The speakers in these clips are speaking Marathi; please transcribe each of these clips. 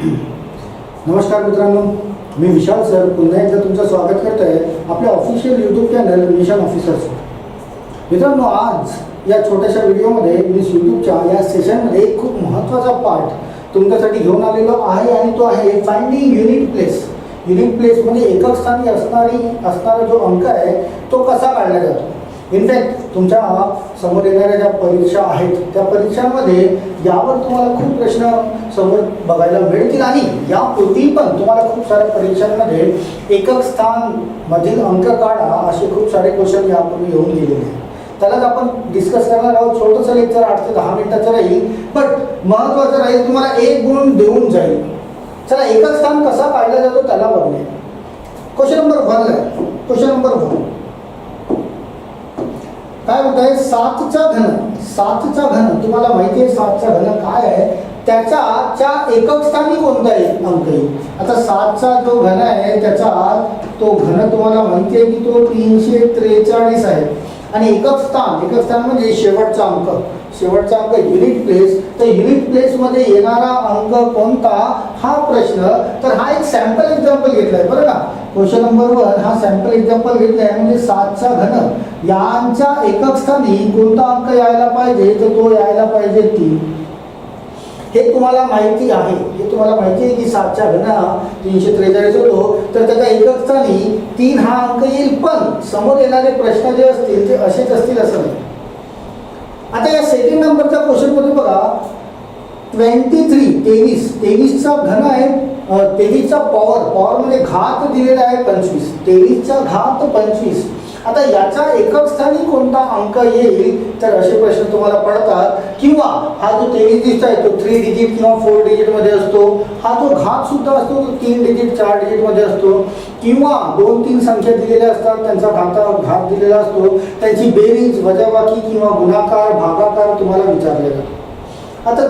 नमस्कार मित्रांनो मी विशाल सर. पुन्हा एकदा तुमचं स्वागत करतो आहे आपल्या official YouTube channel mission officers मित्रांनो आज या छोट्याशा व्हिडिओमध्ये मी यूट्यूबच्या या सेशनमध्ये एक खूप महत्त्वाचा पार्ट तुमच्यासाठी घेऊन आलेलो आहे आणि तो आहे finding unit place unit place म्हणजे एकक स्थानी असणारी असणारा जो अंक आहे तो कसा काढला जातो? इनफॅक्ट तुमच्यासमोर येणाऱ्या ज्या परीक्षा आहेत त्या परीक्षांमध्ये यावर तुम्हाला खूप प्रश्न समोर बघायला मिळतील आणि यापूर्वी पण तुम्हाला खूप साऱ्या परीक्षांमध्ये एकक स्थान मधील अंक काढा असे खूप सारे क्वेश्चन यापूर्वी येऊन गेलेले आहेत. त्यालाच आपण डिस्कस करणार आहोत. छोटंसं लेक्चर आठ ते दहा मिनिटाचं राहील बट महत्त्वाचं राहील तुम्हाला एक गुण देऊन जाईल. चला एकक स्थान कसा काढला जातो त्याला बघूया. क्वेश्चन नंबर वन आहे. क्वेश्चन नंबर वन काय होत आहे सातचा घन. सातचा घन. तुम्हाला माहिती आहे सातचा घन काय आहे? त्याचा च्या एकक स्थानी कोणता एक अंक येईल? आता सातचा जो घन आहे त्याचा तो घन तुम्हाला माहिती आहे की तो तीनशे त्रेचाळीस आहे. आणि एकक स्थान एकक स्थान म्हणजे शेवटचा अंक. शेवटचा अंक युनिट प्लेस तर युनिट प्लेसमध्ये येणारा अंक कोणता? हा प्रश्न. तर हा एक सॅम्पल एक्झाम्पल घेतलाय बरं का? क्वेश्चन नंबर वन हा सॅम्पल एक्झाम्पल घेतलाय. म्हणजे सातचा घन. यांच्या एकक स्थानी कोणता अंक यायला पाहिजे? तर तो यायला पाहिजे तीन हे तुम्हाला माहिती आहे. हे तुम्हाला माहिती आहे की सातच्या घन तीनशे त्रेचाळीस होतो. तर त्याच्या एकक स्थानी तीन हा अंक येईल. पण समोर येणारे प्रश्न जे असतील ते असेच असतील असं नाही. आता या सेकंड नंबरच्या क्वेश्चनमध्ये बघा ट्वेंटी थ्री तेवीस तेवीसचा घन आहे. तेवीसचा पॉवर पॉवरमध्ये घात दिलेला आहे पंचवीस. तेवीसचा घात पंचवीस. आता याच्या एकक स्थानी कोणता अंक येईल? तर असे प्रश्न तुम्हाला पडतात. किंवा हा जो तेवीस आहे तो थ्री डिजिट किंवा फोर डिजिटमध्ये असतो. हा जो घात सुद्धा असतो तो तीन डिजिट चार डिजिटमध्ये असतो. किंवा दोन तीन संख्या दिलेल्या असतात त्यांचा घाता घात दिलेला असतो. त्यांची बेरीज वजाबाकी किंवा गुणाकार भागाकार तुम्हाला विचारले जातो आता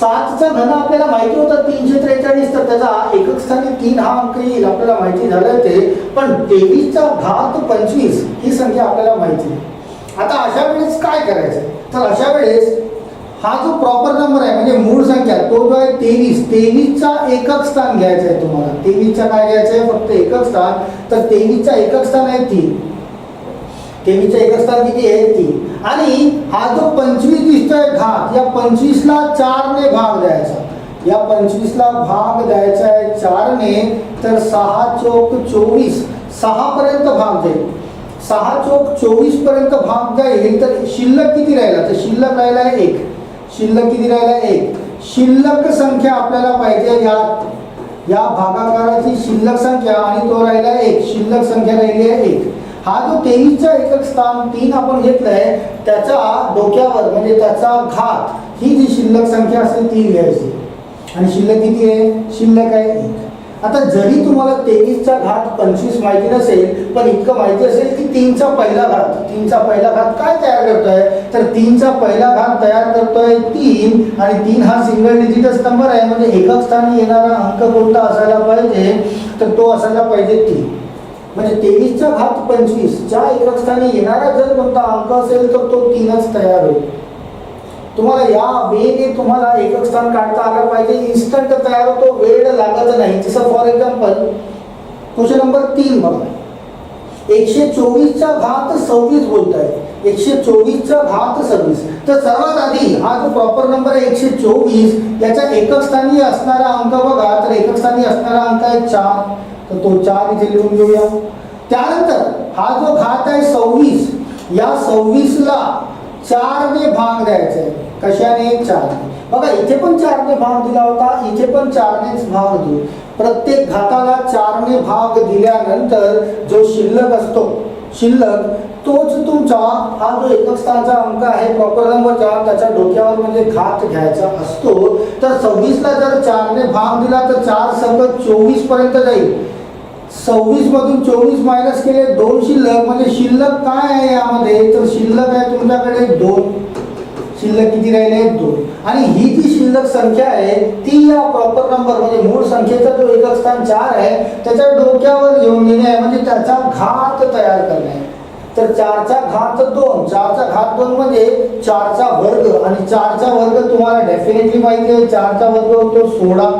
सातचा धन आपल्याला माहिती होता तीनशे त्रेचाळीस तर त्याचा एकक स्थानी तीन हा अंक येईल आपल्याला माहिती झालं ते. पण तेवीसचा घात पंचवीस ही संख्या आपल्याला माहिती नाही. आता अशा वेळेस काय करायचं? तर अशा वेळेस हा जो प्रॉपर नंबर आहे म्हणजे मूळ संख्या तो जो आहे तेवीस. तेवीसचा एकक स्थान घ्यायचा आहे तुम्हाला. तेवीसचा काय घ्यायचं आहे? फक्त एकक स्थान. तर तेवीसचा एकक स्थान आहे तीन. तेवीसचा एकक स्थान किती आहे? तीन. आणि हा जो पंचवीस दिसतोय घात या पंचवीसला चारने भाग द्यायचा. या पंचवीसला भाग द्यायचा आहे चारने तर सहा चौक चोवीस सहा पर्यंत भाग जाईल. सहा चौक चोवीसपर्यंत भाग जाईल तर शिल्लक किती राहिला? तर शिल्लक राहिला एक. शिल्लक किती राहिला? एक. शिल्लक संख्या आपल्याला पाहिजे या या भागाकाराची शिल्लक संख्या आणि तो राहिला एक. शिल्लक संख्या राहिली आहे एक. हा जो तेवीसचा एकक स्थान तीन आपण घेतलंय त्याच्या डोक्यावर म्हणजे त्याचा घात ही जी शिल्लक संख्या असते ती घ्यायची. आणि शिल्लक किती आहे? शिल्लक आहे एक. आता जरी तुम्हाला तेवीसचा घात पंचवीस माहिती नसेल पण इतकं माहिती असेल की तीनचा पहिला घात तीनचा पहिला घात काय तयार करतोय? तर तीनचा पहिला घात तयार करतोय तीन आणि तीन हा सिंगल डिजिट नंबर आहे म्हणजे एकक स्थानी येणारा अंक कोणता असायला पाहिजे? तर तो असायला पाहिजे तीन. म्हणजे तेवीसचा घात पंचवीसच्या एकक स्थानी येणारा जर कोणता अंक असेल तर तो तीनच तयार होईल. तुम्हाला या वेने तुम्हाला एकक स्थान काढता आलं पाहिजे. इन्स्टंट तयार होतो वेळ लागत नाही. जसं फॉर एक्झाम्पल क्वेश्चन नंबर तीन बघा. एकशे चोवीसचा घात सव्वीस बोलत आहे एकशे चोवीसचा घात सव्वीस. तर सर्वात आधी हा जो प्रॉपर नंबर आहे एकशे चोवीस याच्या एकक स्थानी असणारा अंक बघा. तर एकक स्थानी असणारा अंक आहे चार. तर तो चार इथे लिहून घेऊया. त्यानंतर हा जो घात आहे सव्वीस या सव्वीसला चारने भाग द्यायचा आहे कशाने? चारने. बघा इथे पण चारने भाग दिला होता इथे पण चारनेच भाग देऊ प्रत्येक घाताला चारने भाग दिल्यानंतर जो शिल्लक असतो शिल्लक तोच तुमचा हा जो एकक स्थानचा अंक आहे प्रॉपर नंबरचा त्याच्या डोक्यावर म्हणजे घात घ्यायचा असतो. तर सव्वीसला जर चारने भाग दिला तर चार संघ चोवीसपर्यंत जाईल. सव्वीस मधून चोवीस मायनस केले दोन शिल्लक म्हणजे शिल्लक काय आहे यामध्ये? तर शिल्लक आहे तुमच्याकडे दोन. शिल्लक किती राहिले? दोन. आणि ही जी शिल्लक संख्या आहे ती या प्रॉपर नंबर म्हणजे मूळ संख्येचा जो एकक स्थान चार आहे त्याच्या डोक्यावर घेऊन येणे आहे म्हणजे त्याचा घात तयार करणे आहे. तर चारचा घात दोन चारचा घात दोन म्हणजे चारचा वर्ग आणि चारचा वर्ग तुम्हाला डेफिनेटली माहिती आहे चारचा वर्ग होतो सोळा.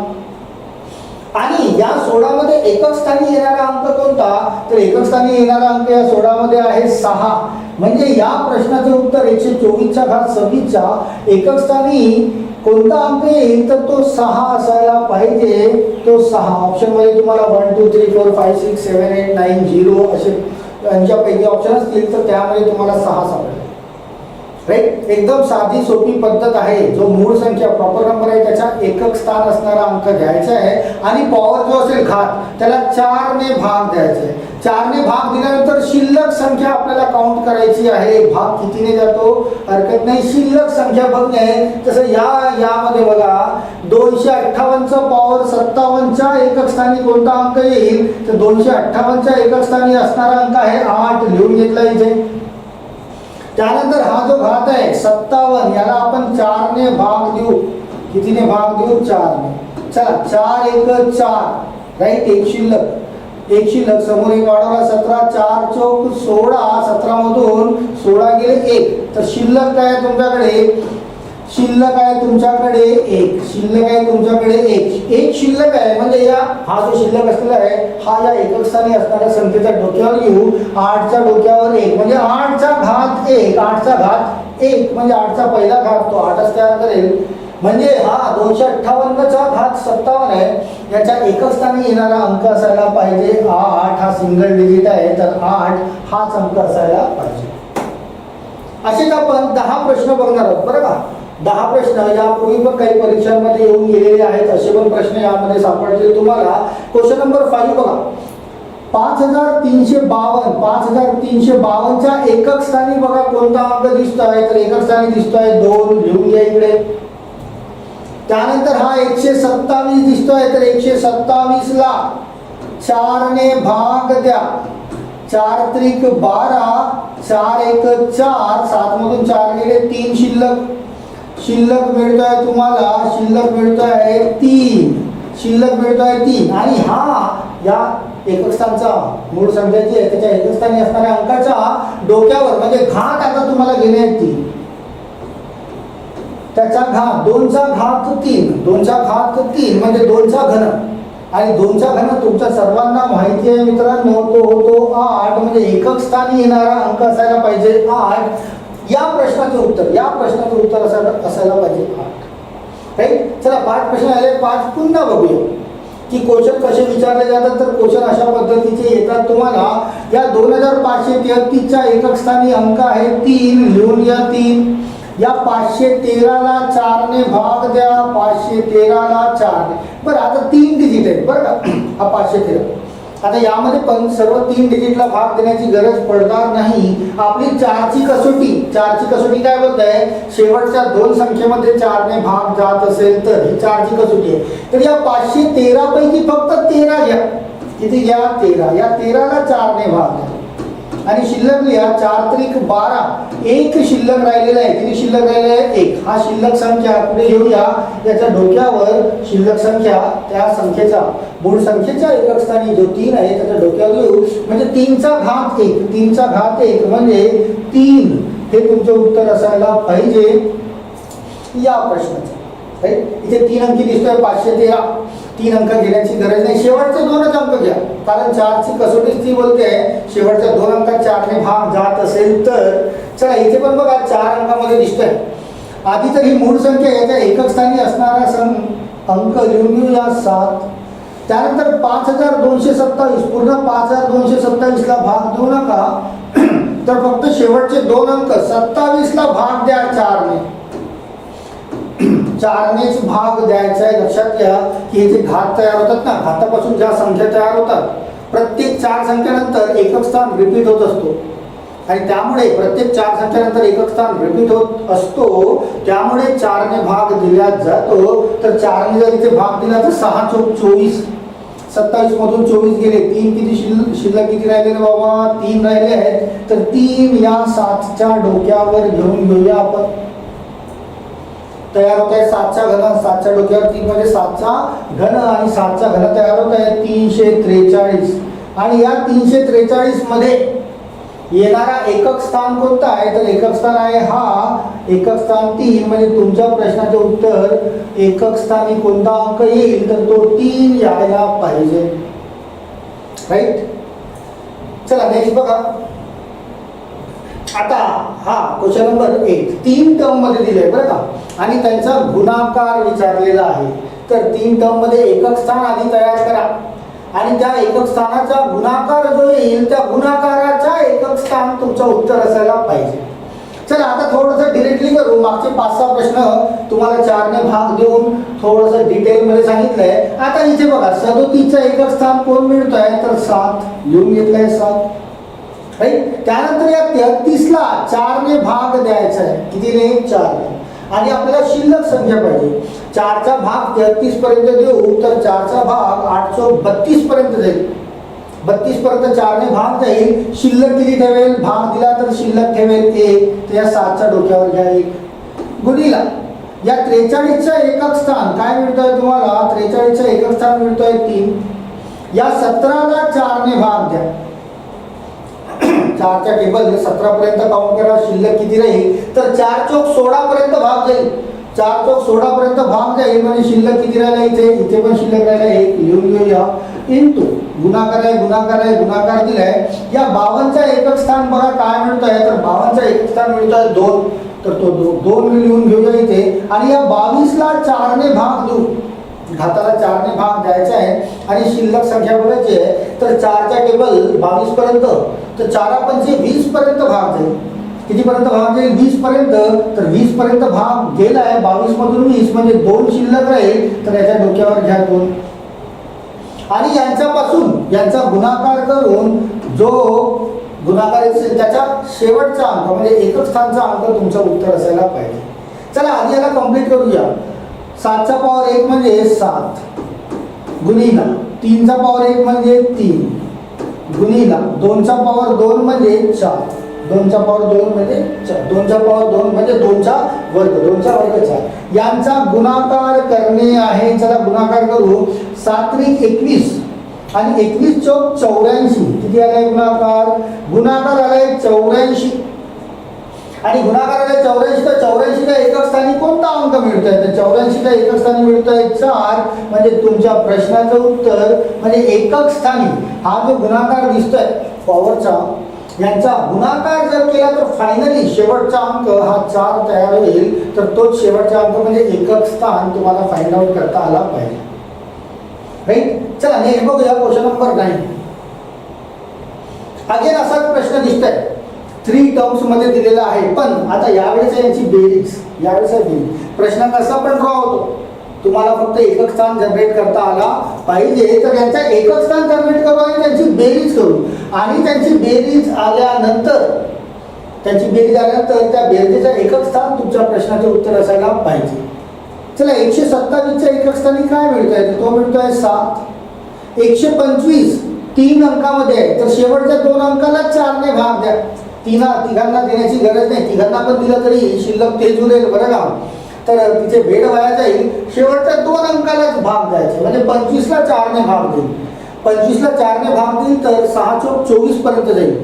आणि या सोळामध्ये एकक स्थानी येणारा अंक कोणता? तर एकक स्थानी येणारा अंक या सोळामध्ये आहे सहा. म्हणजे या प्रश्नाचे उत्तर एकशे चोवीसच्या घात सव्वीसच्या एकक स्थानी कोणता अंक येईल तर तो सहा असायला पाहिजे. तो सहा. ऑप्शनमध्ये तुम्हाला one two three four five six seven eight nine zero असे यांच्यापैकी ऑप्शन असतील तर त्यामध्ये तुम्हाला सहा सापडेल राईट एकदम साधी सोपी पद्धत आहे. जो मूळ संख्या प्रॉपर नंबर आहे त्याच्या एकक स्थान असणारा अंक घ्यायचा आहे. आणि पॉवर जो असेल घात त्याला चारने भाग द्यायचा. आहे चारने भाग दिल्यानंतर शिल्लक संख्या आपल्याला काउंट करायची आहे. भाग कितीने जातो? हरकत नाही. शिल्लक संख्या बघणे तसं या यामध्ये बघा. दोनशे अठ्ठावन्नचा पॉवर सत्तावन्नच्या एकक स्थानी कोणता अंक येईल? तर दोनशे अठ्ठावन्नच्या एकक स्थानी असणारा अंक आहे आठ. लिहून घेतला इथे. त्यानंतर हा जो घात आहे सत्तावन्न याला आपण चारने भाग देऊ. कितीने भाग देऊ? चारने. चला चार एक चार. राईट एक शिल्लक. एक शिल्लक समोर एक वाढवला सतरा चार चौक सोळा. सतरा मधून सोळा गेले एक. तर शिल्लक काय आहे तुमच्याकडे? शिल्लक आहे तुमच्याकडे एक. शिल्लक आहे तुमच्याकडे एक. एक शिल्लक आहे म्हणजे या हा जो शिल्लक असलेला आहे हा या एकक स्थानी असणाऱ्या संख्येच्या डोक्यावर घेऊ आठच्या डोक्यावर एक. म्हणजे आठचा घात एक. आठचा घात एक. म्हणजे आठचा पहिला घात तो आठच तयार करेल. म्हणजे हा दोनशे अठ्ठावन्नचा घात सत्तावन्न आहे. याच्या एकक स्थानी येणारा अंक असायला पाहिजे. आठ हा सिंगल डिजिट आहे तर आठ हाच अंक असायला पाहिजे. असेच आपण दहा प्रश्न बघणार आहोत बरं का? दहा प्रश्न यापूर्वी पण काही परीक्षांमध्ये येऊन गेलेले आहेत असे पण प्रश्न यामध्ये सापडतील. तुम्हाला क्वेश्चन नंबर फाईव्ह बघा. पाच हजार तीनशे बावन्न पाच हजार तीनशे बावन्नच्या एकक स्थानी बघा कोणता अंक दिसतोय. तर एकक स्थानी दिसतोय दोन लिहून घ्या इकडे. त्यानंतर हा एकशे सत्तावीस दिसतोय तर एकशे सत्तावीस ला चारने भाग द्या. चार त्रिक बारा चार एक चार सात मधून चार गेले तीन शिल्लक. शिल्लक मिळतोय तुम्हाला शिल्लक मिळतोय तीन. शिल्लक मिळतोय तीन. आणि हा या एकक स्थानचा मूळ संख्या जी आहे त्याच्या एकक स्थानी असणाऱ्या अंकाच्या डोक्यावर म्हणजे घात आता तुम्हाला घेणे आहेत तीन त्याचा घात दोनचा घात तीन. दोनचा घात तीन म्हणजे दोनचा घन. आणि दोनचा घन तुमच्या सर्वांना माहिती आहे मित्रांनो तो होतो आठ. म्हणजे एकक स्थानी येणारा अंक असायला पाहिजे आठ. या प्रश्नाचं उत्तर या प्रश्नाचं उत्तर असायला असायला पाहिजे. आठ राईट चला पाच प्रश्न आले पाच पुन्हा बघूया. की क्वेश्चन कसे विचारले जातात तर क्वेश्चन अशा पद्धतीचे येतात. तुम्हाला या दोन हजार पाचशे तेहतीसच्या एकक स्थानी अंक आहे तीन लिहून या तीन. या पाचशे तेराला चारने भाग द्या पाचशे तेराला चारने. बरं आता तीन डिजिट आहेत बरं का? हा पाचशे तेरा. आता यामध्ये पण सर्व तीन डिजिटला भाग देण्याची गरज पडणार नाही. आपली चारची कसोटी चारची कसोटी काय बोलत आहे शेवटच्या दोन संख्येमध्ये चारने भाग जात असेल तर ही चारची कसोटी आहे. तर या पाचशे तेरा पैकी फक्त तेरा घ्या. किती घ्या तेरा या तेराला चारने भाग द्या. आणि शिल्लक लिहा चार त्रिक बारा. एक शिल्लक राहिलेला आहे. किती शिल्लक राहिलेला आहे? एक. हा शिल्लक संख्या पुढे घेऊया. याच्या डोक्यावर शिल्लक संख्या त्या संख्येचा. मूळ संख्येच्या एकक स्थानी जो तीन आहे त्याच्या डोक्यावर घेऊ. म्हणजे तीनचा घात एक. तीनचा घात एक म्हणजे तीन. हे तुमचं उत्तर असायला पाहिजे या प्रश्नाचं. इथे तीन अंकी दिसतोय पाचशे तेरा. तीन अंक घेण्याची गरज नाही. शेवटचे दोनच अंक घ्या. कारण चारची कसोटीच ती बोलते शेवटच्या दोन अंकात चारने भाग जात असेल तर. चला इथे पण बघा चार अंकामध्ये दिसतोय. आधी तर ही मूळ संख्या याच्या एकक स्थानी असणारा सं अंक लिहून घेऊया सात. त्यानंतर पाच हजार दोनशे सत्तावीस पूर्ण पाच हजार दोनशे सत्तावीसला भाग देऊ नका. तर फक्त शेवटचे दोन अंक सत्तावीसला भाग द्या चारने. चारनेच भाग द्यायचा आहे लक्षात घ्या की हे जे घात तयार होतात ना घातापासून ज्या संख्या तयार होतात प्रत्येक चार संख्येनंतर एकक स्थान रिपीट होत असतो. आणि त्यामुळे प्रत्येक चार संख्येनंतर एकक स्थान रिपीट होत असतो. त्यामुळे चारने भाग दिला जातो. तर चारने जर इथे भाग दिला तर सहा चौक चोवीस. सत्तावीस मधून चोवीस गेले. तीन किती शिल्लक शिल्लक किती राहिले बाबा? तीन राहिले आहेत. तर तीन या सातच्या डोक्यावर घेऊन घेऊया आपण. तयार होत आहे. सातचा घन सातच्या डोक्यावर तीन म्हणजे सातचा घन आणि सातचा घन तयार होत आहे. तीनशे त्रेचाळीस. आणि या तीनशे त्रेचाळीसमध्ये येणारा एकक स्थान कोणता आहे? तर एकक स्थान आहे हा एकक स्थान तीन. म्हणजे तुमच्या प्रश्नाचे उत्तर एकक स्थानी कोणता अंक येईल? तर तो तीन यायला पाहिजे. राईट चला नेक्स्ट बघा. आता हा क्वेश्चन नंबर एक. तीन टर्ममध्ये दिले बरं का? आणि त्यांचा गुणाकार विचारलेला आहे. तर तीन टर्ममध्ये एकक स्थान आधी तयार करा. आणि त्या एकक स्थानाचा गुणाकार जो येईल त्या गुणाकाराचा एकक स्थान तुमचं उत्तर असायला पाहिजे. चला आता थोडंसं डिरेक्टली करू. मागचे पाच सहा प्रश्न तुम्हाला चारने भाग देऊन थोडंसं डिटेलमध्ये सांगितलंय. आता इथे बघा सदोतीसचं एकक स्थान कोण मिळतोय? तर सात. लिहून घेतलंय सात. त्यानंतर या तेहतीसला चारने भाग द्यायचा आहे. कितीने? चारने. आणि आपल्याला शिल्लक संख्या पाहिजे. चारचा भाग तेहतीस पर्यंत देऊ तर चारचा भाग आठशे बत्तीस पर्यंत जाईल. बत्तीस पर्यंत चारने भाग जाईल. शिल्लक किती ठेवेल? भाग दिला तर शिल्लक ठेवेल एक. तर या सातच्या डोक्यावर घ्या एक. गुणीला. या त्रेचाळीसचं एकक स्थान काय मिळतोय तुम्हाला? त्रेचाळीसच्या एकक स्थान मिळतोय तीन. या सतराला चारने भाग द्या. चारच्या टेबल सतरा पर्यंत काउंट करा शिल्लक किती राहील? तर चार चौक सोळा पर्यंत भाग जाईल. चार चौक सोळा पर्यंत भाग जाईल म्हणजे शिल्लक किती राहिला इथे? इथे पण शिल्लक राहिला एक. लिहून घेऊया. इंटू गुणाकार आहे गुणाकार आहे गुणाकार दिलाय. या बावनचा एकक स्थान बघा काय मिळतोय तर बावनचा एकक स्थान मिळतोय दोन. तर तो दोन मी लिहून घेऊया इथे. आणि या बावीसला चारने भाग देऊ. घाताला चारने भाग द्यायचा आहे आणि शिल्लक संख्या बघायची आहे तर चारच्या टेबल बावीस पर्यंत तर चारा पंचे वीस पर्यंत भाग जाईल. कितीपर्यंत भाग जाईल? वीस पर्यंत तर वीस पर्यंत भाग गेलाय बावीस मधून वीस म्हणजे दोन शिल्लक राहील तर याच्या डोक्यावर घ्या दोन. आणि यांच्यापासून यांचा गुणाकार करून जो गुणाकार त्याचा शेवटचा अंक म्हणजे एकच स्थानचा अंक तुमचं उत्तर असायला पाहिजे. चला आधी याला कंप्लीट करूया. सातचा पॉवर एक म्हणजे सात. गुणीला तीनचा पॉवर एक म्हणजे तीन. गुणीला दोनचा पॉवर दोन म्हणजे चार. दोनचा पॉवर दोन म्हणजे चार. दोनचा पॉवर दोन म्हणजे दोनचा वर्ग दोनचा वर्ग चार. यांचा गुणाकार करणे आहे. चला गुणाकार करू. सात्रिक एकवीस आणि एकवीस चौक चौऱ्याऐंशी. किती आलाय गुणाकार? गुणाकार आलाय चौऱ्याऐंशी. आणि गुणाकाराला चौऱ्याऐंशी तर चौऱ्याऐंशीच्या एकक स्थानी कोणता अंक मिळतोय? तर चौऱ्याऐंशीच्या एकक स्थानी मिळतोय चार. म्हणजे तुमच्या प्रश्नाचं उत्तर म्हणजे एकक स्थानी हा जो गुणाकार दिसतोय पॉवरचा यांचा गुणाकार जर केला तर फायनली शेवटचा अंक हा चार तयार होईल. तर तोच शेवटचा अंक म्हणजे एकक स्थान तुम्हाला फाइंड आउट करता आला पाहिजे. राईट चला नेक्स्ट बघूया क्वेश्चन नंबर नाईन अगेन असाच प्रश्न दिसतोय. थ्री टर्म्समध्ये दिलेला आहे. पण आता यावेळेस यांची बेरीज यावेळेस बेरीज प्रश्न कसा पण ड्रॉ होतो तुम्हाला फक्त एकच स्थान जनरेट करता आला पाहिजे. तर यांचा एकच स्थान जनरेट करू आणि त्यांची बेरीज करू. आणि त्यांची बेरीज आल्यानंतर त्यांची बेरीज आल्यानंतर त्या बेरजेचं एकक स्थान तुमच्या प्रश्नाचे उत्तर असायला पाहिजे. चला एकशे सत्तावीसच्या एकक स्थानी काय मिळतोय? तो मिळतोय सात. एकशे पंचवीस तीन अंकामध्ये आहे. तर शेवटच्या दोन अंकाला चारने भाग द्या. तिना तिघांना देण्याची गरज नाही. तिघांना पण दिलं तरी शिल्लक तेज उरेल बरं का? तर तिचे भेट वाया जाईल. शेवटच्या दोन अंकालाच भाग द्यायचे. म्हणजे पंचवीसला चारने भाग देईल. पंचवीसला चारने भाग देईल तर सहा चौक चोवीसपर्यंत जाईल.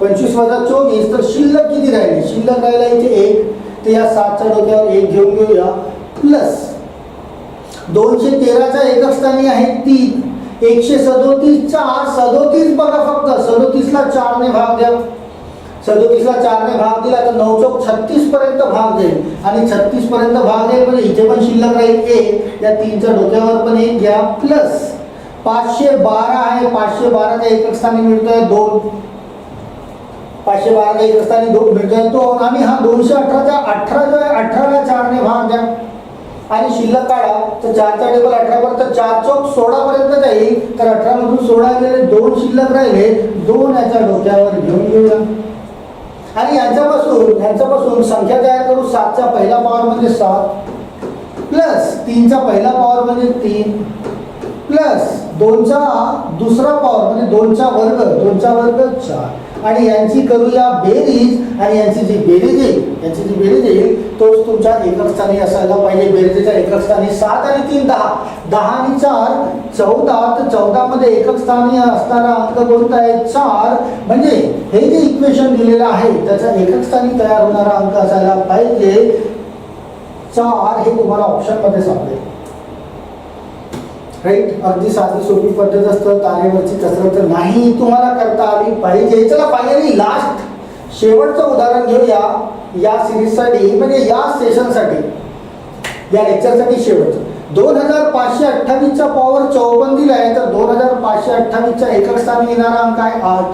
पंचवीस वजा चोवीस तर शिल्लक किती राहिली? शिल्लक राहिला इथे एक. ते या सातच्या डोक्यावर एक घेऊन घेऊया. प्लस दोनशे तेराच्या एकक स्थानी आहे तीन. एकशे सदोतीस चार सदोतीस बघा फक्त. सदोतीसला चारने भाग द्या. सदोतीसला चारने भाग दिला तर नऊ चौक छत्तीस पर्यंत भाग जाईल आणि छत्तीस पर्यंत भाग जाईल म्हणजे इथे पण शिल्लक राहील एक या तीनच्या डोक्यावर पण एक घ्या प्लस पाचशे बारा आहे. पाचशे बाराच्या एकक स्थानी मिळतोय दोन. पाचशे बाराच्या एकक स्थानी दोन मिळतोय दोन. आणि हा दोनशे अठराचा अठरा जो आहे अठराला चारने भाग द्या. आणि शिल्लक काढा. तर चारचा टेबल अठरा पर्यंत चार चौक सोळा पर्यंत जाईल. तर अठरा मधून सोळा गेले दोन शिल्लक राहिले. दोन याच्या डोक्यावर घेऊन घेऊया आणि यांच्यापासून यांच्यापासून संख्या तयार करू सातचा पहिला पॉवर म्हणजे सात. प्लस तीनचा पहिला पॉवर म्हणजे तीन. प्लस दोनचा दुसरा पॉवर म्हणजे दोनचा वर्ग. दोनचा वर्ग चार. आणि यांची करूया बेरीज आणि यांची जी बेरीज येईल यांची जी बेरीज येईल तोच तुमच्या एकक स्थानी असायला पाहिजे. बेरीजच्या एकक स्थानी सात आणि तीन दहा. दहा आणि चार चौदा. तर चौदा मध्ये एकक स्थानी असणारा अंक कोणता आहे? चार. म्हणजे हे जे इक्वेशन दिलेलं आहे त्याचा एकक स्थानी तयार होणारा अंक असायला पाहिजे. चार हे तुम्हाला ऑप्शनमध्ये सापडेल. राईट? अगदी साधी सोपी पद्धत असतं तारेवरची कसरत नाही. तुम्हाला करता आली पाहिजे. चला फायनली लास्ट शेवटचं उदाहरण घेऊया. या सिरीजसाठी म्हणजे या सेशनसाठी या लेक्चरसाठी शेवटचं. दोन हजार पाचशे अठ्ठावीसचा पॉवर चौपन्न दिला आहे. तर दोन हजार पाचशे अठ्ठावीसच्या एकक स्थानी येणारा अंक आहे आठ.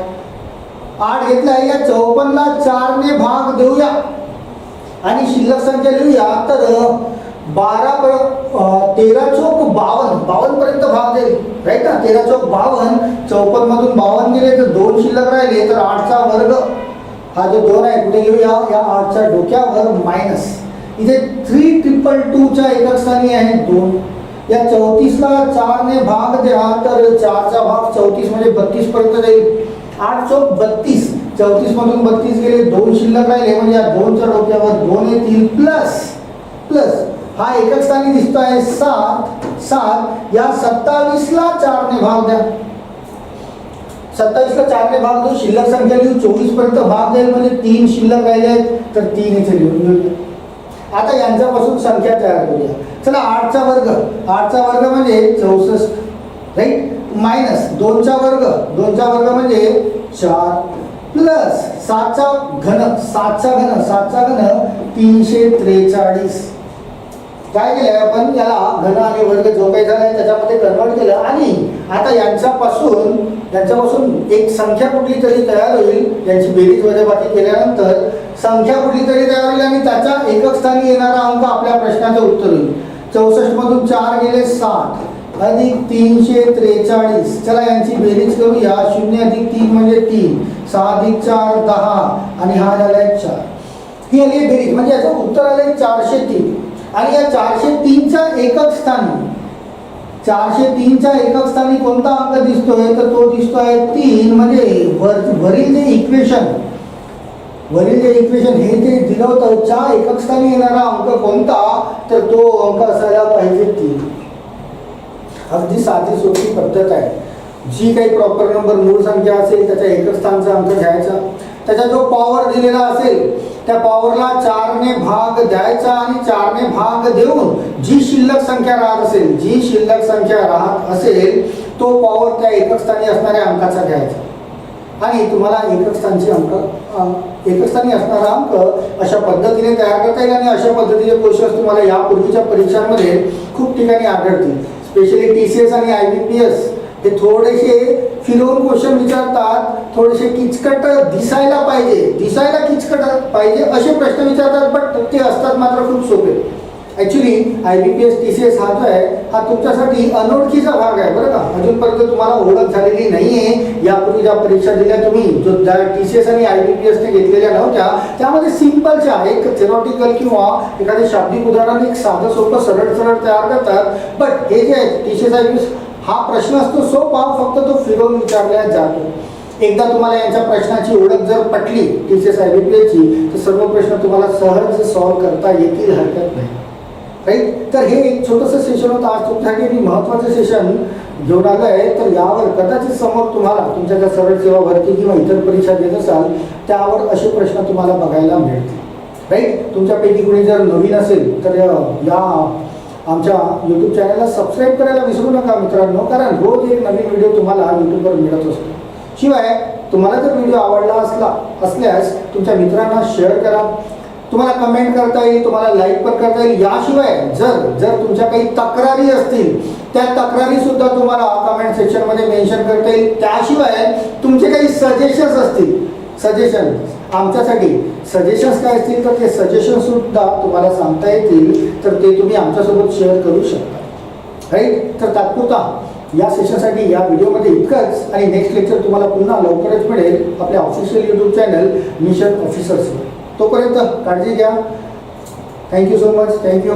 आठ घेतला आहे. या चौपन्नला चारने भाग देऊया. आणि शिल्लक संख्या लिहूया. तर बारा तेरा चौक बावन्न बावन्न पर्यंत भाग देईल राईट ना? तेरा चौक बावन्न चौपन्न मधून बावन्न गेले तर दोन शिल्लक राहिले तर आठचा वर्ग. हा जो दोन आहे कुठे घेऊया या आठच्या डोक्यावर मायनस इथे थ्री ट्रिपल टूच्या एकक स्थानी आहे दोन. या चौतीसला चारने भाग द्या तर चारचा भाग चौतीस म्हणजे बत्तीस पर्यंत जाईल. आठ चौक बत्तीस चौतीस मधून बत्तीस गेले दोन शिल्लक राहिले म्हणजे या दोनच्या डोक्यावर दोन येतील प्लस प्लस हा एकच स्थानी दिसतो आहे सात सात या सत्तावीसला चारने भाग द्या. सत्तावीसला चारने भाग देऊ शिल्लक संख्या लिहू चोवीसपर्यंत भाग जाईल म्हणजे तीन शिल्लक राहिले आहेत तर तीन इथे लिहून घेऊया. आता यांच्यापासून संख्या तयार करूया. चला आठचा वर्ग. आठचा वर्ग म्हणजे चौसष्ट राईट मायनस दोनचा वर्ग. दोनचा वर्ग म्हणजे चार प्लस सातचा घन. सातचा घन. सातचा घन तीनशे त्रेचाळीस. काय केलंय आपण याला घन आणि वर्ग जो काही त्याच्यामध्ये कन्वर्ट केलं. आणि आता यांच्यापासून यांच्यापासून एक संख्या कुठली तरी तयार होईल यांची बेरीज वजाबाकी केल्यानंतर संख्या कुठली तरी तयार होईल आणि त्याच्या एकक स्थानी येणारा अंक आपल्या प्रश्नाचं उत्तर होईल. चौसष्ट मधून चार गेले साठ अधिक तीनशे त्रेचाळीस. चला यांची बेरीज करूया. शून्य अधिक तीन म्हणजे तीन. सहा अधिक चार दहा. आणि हा झालाय चार. ही आली बेरीज. म्हणजे याचं उत्तर आलंय चारशे तीन. आणि या चारशे तीनच्या एकक स्थानी चारशे तीनच्या एकक स्थानी कोणता अंक दिसतोय? तर तो दिसतोय तीन म्हणजे वर वरील जे इक्वेशन वरील जे इक्वेशन हे जे दिलं होतं च्या एकक स्थानी येणारा अंक कोणता? तर तो अंक असायला पाहिजे तीन. अगदी साधी सोपी पद्धत आहे. जी काही प्रॉपर नंबर मूळ संख्या असेल त्याच्या एकक स्थानचा अंक घ्यायचा. त्याचा जो पॉवर दिलेला असेल त्या पॉवरला चारने भाग द्यायचा आणि चारने भाग देऊन जी शिल्लक संख्या राहत असेल जी शिल्लक संख्या राहत असेल तो पॉवर त्या एकक स्थानी असणाऱ्या अंकाचा घ्यायचा. आणि तुम्हाला एकक स्थानचे अंक एकक स्थानी असणारा अंक अशा पद्धतीने तयार करता येईल आणि अशा पद्धतीचे क्वेश्चन्स तुम्हाला यापूर्वीच्या परीक्षांमध्ये खूप ठिकाणी आढळतील. स्पेशली टी सी एस आणि आय बी पी एस ते थोडेसे फिरवून क्वेश्चन विचारतात थोडेसे किचकट दिसायला पाहिजे दिसायला किचकट पाहिजे असे प्रश्न विचारतात बट ते असतात मात्र खूप सोपे. Actually I B P S T C S हा जो आहे हा तुमच्यासाठी अनोळखीचा भाग आहे बरं का? अजूनपर्यंत तुम्हाला ओळख झालेली नाही आहे यापूर्वी ज्या परीक्षा दिल्या तुम्ही जो ज्या टी सी एस आणि आय बी पी एसने घेतलेल्या नव्हत्या त्यामध्ये सिम्पलच्या एक थेरॉटिकल किंवा एखादे शाब्दिक उदाहरण एक साधं सोपं सरळ सरळ तयार करतात. बट हे जे आहे T C S I B हा प्रश्न असतो सोपा फक्त तो फिरवून विचारला जातो. एकदा तुम्हाला यांच्या प्रश्नाची ओळख जर पटली टीचर साहेबची तर सर्व प्रश्न तुम्हाला सहज सॉल्व्ह करता येतील हरकत नाही. राईट तर हे एक छोटंसं सेशन होतं. आज तुमच्यासाठी मी महत्त्वाचं सेशन घेऊन आलं आहे तर यावर कदाचित समोर तुम्हाला तुमच्या ज्या सरळ सेवा भरती किंवा इतर परीक्षा देत असाल त्यावर असे प्रश्न तुम्हाला बघायला मिळतील. राईट तुमच्यापैकी कोणी जर नवीन असेल तर या आमच्या यूट्यूब चॅनलला सबस्क्राईब करायला विसरू नका मित्रांनो कारण रोज एक नवीन व्हिडिओ तुम्हाला यूट्यूबवर मिळत असतो. शिवाय तुम्हाला जर व्हिडिओ आवडला असला असल्यास तुमच्या मित्रांना शेअर करा. तुम्हाला कमेंट करता येईल तुम्हाला लाईक पण करता येईल. याशिवाय जर जर तुमच्या काही तक्रारी असतील त्या तक्रारी सुद्धा तुम्हाला कमेंट सेक्शनमध्ये मेन्शन करता येईल. त्याशिवाय तुमचे काही सजेशन्स असतील सजेशन आमच्यासाठी सजेशन्स काय असतील तर ते सजेशन सुद्धा तुम्हाला सांगता येतील तर ते तुम्ही आमच्यासोबत शेअर करू शकता. राईट तर तात्पुरता या सेशनसाठी या व्हिडिओमध्ये इतकंच. आणि नेक्स्ट लेक्चर तुम्हाला पुन्हा लवकरच मिळेल आपल्या ऑफिशियल यूट्यूब चॅनल मिशन ऑफिसर्सवर तोपर्यंत काळजी घ्या. Thank you so much thank you